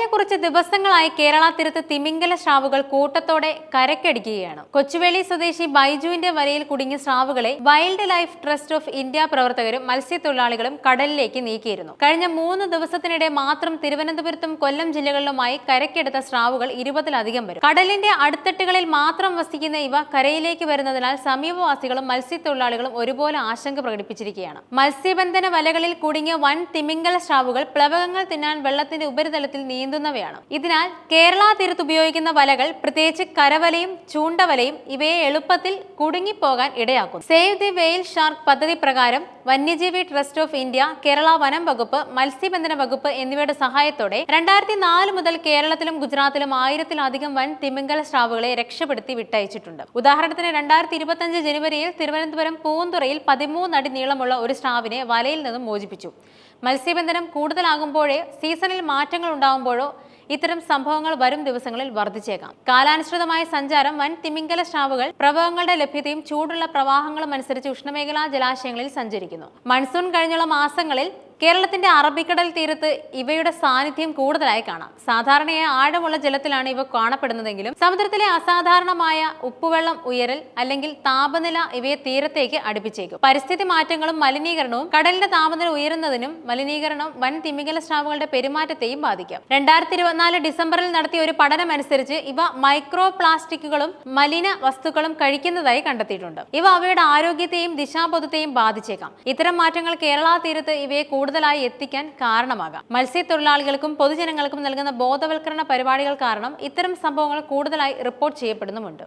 കഴിഞ്ഞ കുറച്ച് ദിവസങ്ങളായി കേരള തീരത്ത് തിമിംഗല ശ്രാവുകൾ കൂട്ടത്തോടെ കരക്കടിക്കുകയാണ്. കൊച്ചുവേളി സ്വദേശി ബൈജുവിന്റെ വലയിൽ കുടുങ്ങിയ സ്രാവുകളെ wild life trust of India പ്രവർത്തകരും മത്സ്യത്തൊഴിലാളികളും കടലിലേക്ക് നീക്കിയിരുന്നു. കഴിഞ്ഞ മൂന്ന് ദിവസത്തിനിടെ മാത്രം തിരുവനന്തപുരത്തും കൊല്ലം ജില്ലകളിലുമായി കരക്കെടുത്ത സ്രാവുകൾ ഇരുപതിലധികം വരും. കടലിന്റെ അടുത്തട്ടുകളിൽ മാത്രം വസിക്കുന്ന ഇവ കരയിലേക്ക് വരുന്നതിനാൽ സമീപവാസികളും മത്സ്യത്തൊഴിലാളികളും ഒരുപോലെ ആശങ്ക പ്രകടിപ്പിച്ചിരിക്കുകയാണ്. മത്സ്യബന്ധന വലകളിൽ കുടുങ്ങിയ വൻ തിമിംഗല ശ്രാവുകൾ പ്ലവകങ്ങൾ തിന്നാൻ വെള്ളത്തിന്റെ ഉപരിതലത്തിൽ നീന്തുന്നവയാണ് ഇതിനാൽ കേരള തീരത്ത് ഉപയോഗിക്കുന്ന വലകൾ പ്രത്യേകിച്ച് കരവലയും ചൂണ്ടവലയും ഇവയെ എളുപ്പത്തിൽ കുടുങ്ങിപ്പോകാൻ ഇടയാക്കും. സേവ് ദി വെയിൽ ഷാർക്ക് പദ്ധതി പ്രകാരം വന്യജീവി ട്രസ്റ്റ് ഓഫ് ഇന്ത്യ കേരള വനം വകുപ്പ് മത്സ്യബന്ധന വകുപ്പ് എന്നിവയുടെ സഹായത്തോടെ രണ്ടായിരത്തി നാല് മുതൽ കേരളത്തിലും ഗുജറാത്തിലും ആയിരത്തിലധികം വൻ തിമിംഗല സ്രാവുകളെ രക്ഷപ്പെടുത്തി വിട്ടയച്ചിട്ടുണ്ട്. ഉദാഹരണത്തിന് രണ്ടായിരത്തി ഇരുപത്തഞ്ച് ജനുവരിയിൽ തിരുവനന്തപുരം പൂന്തുറയിൽ പതിമൂന്നടി നീളമുള്ള ഒരു സ്രാവിനെ വലയിൽ നിന്നും മോചിപ്പിച്ചു. മത്സ്യബന്ധനം കൂടുതലാകുമ്പോഴേ സീസണിൽ മാറ്റങ്ങൾ ഉണ്ടാകുമ്പോഴോ ഇത്തരം സംഭവങ്ങൾ വരും ദിവസങ്ങളിൽ വർദ്ധിച്ചേക്കാം. കാലാനുസൃതമായ സഞ്ചാരം വൻ തിമിംഗല സ്രാവുകൾ പ്രവാഹങ്ങളുടെ ലഭ്യതയും ചൂടുള്ള പ്രവാഹങ്ങളും അനുസരിച്ച് ഉഷ്ണമേഖലാ ജലാശയങ്ങളിൽ സഞ്ചരിക്കുന്നു. മൺസൂൺ കഴിഞ്ഞുള്ള മാസങ്ങളിൽ കേരളത്തിന്റെ അറബിക്കടൽ തീരത്ത് ഇവയുടെ സാന്നിധ്യം കൂടുതലായി കാണാം. സാധാരണയായി ആഴമുള്ള ജലത്തിലാണ് ഇവ കാണപ്പെടുന്നതെങ്കിലും സമുദ്രത്തിലെ അസാധാരണമായ ഉപ്പുവെള്ളം ഉയരൽ അല്ലെങ്കിൽ താപനില ഇവയെ തീരത്തേക്ക് അടുപ്പിച്ചേക്കും. പരിസ്ഥിതി മാറ്റങ്ങളും മലിനീകരണവും കടലിന്റെ താപനില ഉയരുന്നതിനും മലിനീകരണം വൻ തിമിംഗല സ്രാവുകളുടെ പെരുമാറ്റത്തെയും ബാധിക്കാം. രണ്ടായിരത്തി ഇരുപത്തിനാല് ഡിസംബറിൽ നടത്തിയ ഒരു പഠനം അനുസരിച്ച് ഇവ മൈക്രോ പ്ലാസ്റ്റിക്കുകളും മലിന വസ്തുക്കളും കഴിക്കുന്നതായി കണ്ടെത്തിയിട്ടുണ്ട്. ഇവ അവയുടെ ആരോഗ്യത്തെയും ദിശാബോധത്തെയും ബാധിച്ചേക്കാം. ഇത്തരം മാറ്റങ്ങൾ കേരള തീരത്ത് ഇവയെ കൂടുതലായി എത്തിക്കാൻ കാരണമാകാം. മത്സ്യത്തൊഴിലാളികൾക്കും പൊതുജനങ്ങൾക്കും നൽകുന്ന ബോധവൽക്കരണ പരിപാടികൾ കാരണം ഇത്തരം സംഭവങ്ങൾ കൂടുതലായി റിപ്പോർട്ട് ചെയ്യപ്പെടുന്നുമുണ്ട്.